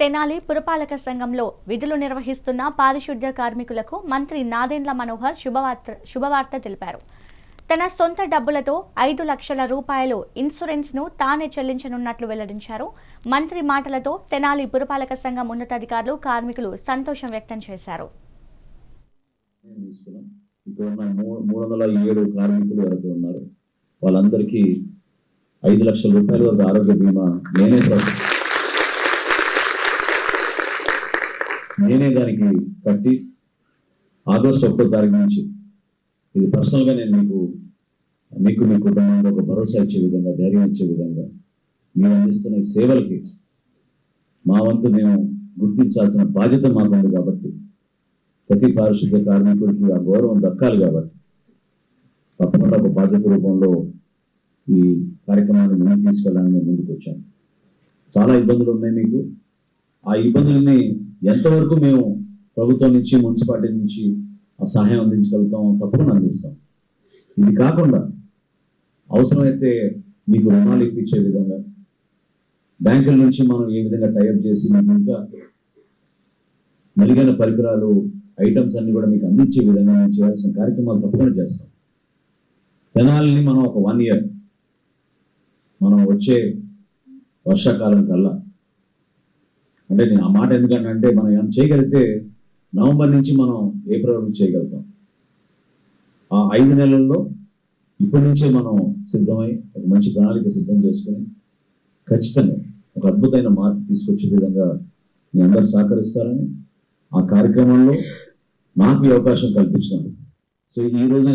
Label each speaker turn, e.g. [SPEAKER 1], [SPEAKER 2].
[SPEAKER 1] తెనాలి పురపాలక సంఘంలో విధులు నిర్వహిస్తున్న పారిశుద్ధ్య కార్మికులకు మంత్రి నాదెండ్ల మనోహర్ శుభవార్త శుభవార్త తెలిపారు. తన సొంత డబ్బులతో ఐదు లక్షల రూపాయలు ఇన్సూరెన్స్ను తానే చెల్లించనున్నట్లు వెల్లడించారు. మంత్రి మాటలతో తెనాలి పురపాలక సంఘం ఉన్నతాధికారులు కార్మికులు సంతోషం వ్యక్తం చేశారు.
[SPEAKER 2] మూడు వందల ఏడు కార్మికులు ఉన్నారు వాళ్ళందరికీ ఐదు లక్షల రూపాయల వరకు ఆరోగ్య బీమా నేనే నేనే దానికి కట్టి ఆగస్టు ఒకటో తారీఖు నుంచి ఇది పర్సనల్గా నేను మీకు మీకు మీ కుటుంబంలో ఒక భరోసా ఇచ్చే విధంగా ధైర్యం ఇచ్చే విధంగా మీరు అందిస్తున్న ఈ సేవలకి మా వంతు మేము గుర్తించాల్సిన బాధ్యత మాకు ఉంది కాబట్టి ప్రతి పారిశుద్ధ్య కార్మికుడికి ఆ గౌరవం దక్కాలి కాబట్టి తప్పకుండా ఒక బాధ్యత రూపంలో ఈ కార్యక్రమాన్ని ముందుకు తీసుకెళ్ళాలని మేము ముందుకు వచ్చాను చాలా ఇబ్బందులు ఉన్నాయి మీకు. ఆ ఇబ్బందుల్ని ఎంతవరకు మేము ప్రభుత్వం నుంచి మున్సిపాలిటీ నుంచి ఆ సహాయం అందించగలుగుతాం తప్పకుండా అందిస్తాం. ఇది కాకుండా అవసరమైతే మీకు రుణాలు ఇప్పించే విధంగా బ్యాంకుల నుంచి మనం ఏ విధంగా టైఅప్ చేసి మీకు ఇంకా మెరుగైన పరికరాలు ఐటమ్స్ అన్ని కూడా మీకు అందించే విధంగా మేము చేయాల్సిన కార్యక్రమాలు తప్పకుండా చేస్తాం. జనాల్ని మనం ఒక వన్ ఇయర్ మనం వచ్చే వర్షాకాలం కల్లా అంటే నేను ఆ మాట ఎందుకంటే అంటే మనం ఏమైనా చేయగలిగితే నవంబర్ నుంచి మనం ఏప్రిల్ వరకు చేయగలుగుతాం. ఆ ఐదు నెలల్లో ఇప్పటి నుంచే మనం సిద్ధమై ఒక మంచి ప్రణాళిక సిద్ధం చేసుకుని ఖచ్చితంగా ఒక అద్భుతమైన మార్పు తీసుకొచ్చే విధంగా మీ అందరు సహకరిస్తారని ఆ కార్యక్రమంలో నాకు ఈ అవకాశం కల్పించినారు సో ఈ రోజు